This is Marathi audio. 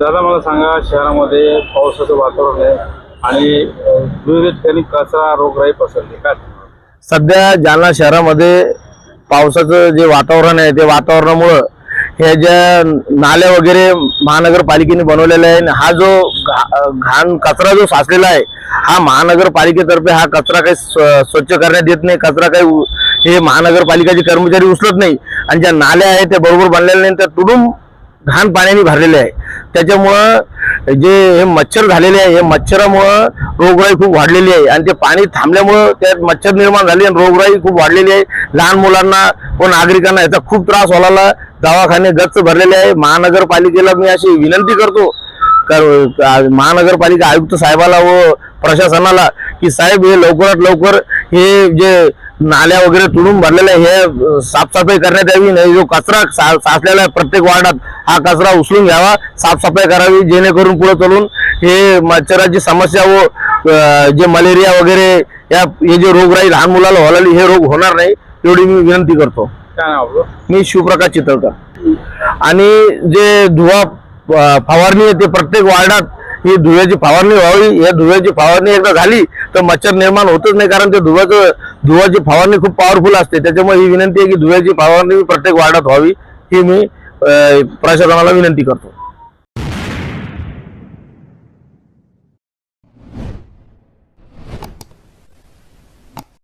दादा मला सांगा शहरामध्ये पावसाचं वातावरण आहे आणि विविध ठिकाणी कचरा रोगराई पसरली काय सध्या जालना शहरामध्ये पावसाचं जे वातावरण आहे ते वातावरणामुळं हे ज्या नाल्या वगैरे महानगरपालिकेने बनवलेले आहे आणि हा जो घा- घाण कचरा जो साचलेला आहे हा महानगरपालिकेतर्फे हा कचरा काही स्व- स्वच्छ करण्यात येत नाही कचरा काही उ- हे महानगरपालिकेचे कर्मचारी उचलत नाही आणि ज्या नाल्या आहेत त्या बरोबर बनलेल्या नाही त्या तुडून घाण पाण्याने भरलेले आहे. त्याच्यामुळं जे हे मच्छर झालेले आहे हे मच्छरामुळं रोगराई खूप वाढलेली आहे. आणि ते पाणी थांबल्यामुळं त्यात मच्छर निर्माण झाले आणि रोगराई खूप वाढलेली आहे. लहान मुलांना व नागरिकांना याचा खूप त्रास व्हायला दवाखाने गच्च भरलेले आहे. महानगरपालिकेला मी अशी विनंती करतो. महानगरपालिका आयुक्त साहेबाला व प्रशासनाला की साहेब हे लवकरात लवकर हे जे नाल्या वगैरे तुडून भरलेले आहे, हे साफसफाई करण्यात यावी. नाही जो कचरा सा- साचलेला आहे प्रत्येक वार्डात हा कचरा उचलून घ्यावा साफसफाई करावी जेणेकरून पुढे चालून हे मच्छराची समस्या व जे मलेरिया वगैरे या हे जे रोगराई लहान मुलाला व्हायला हे रोग होणार नाही एवढी मी विनंती करतो. मी शिवप्रकाश चितळकर. आणि जे धुवा फवारणी आहे ते प्रत्येक वार्डात ही धुव्याची फवारणी व्हावी. या धुव्याची फवारणी एकदा झाली तर मच्छर निर्माण होतच नाही कारण ते धुव्याचं धुवाची फवारणी खूप पॉवरफुल असते. त्याच्यामुळे ही विनंती आहे की धुव्याची फवारणी प्रत्येक वार्डात व्हावी ही मी प्रशासनाला विनंती करतो.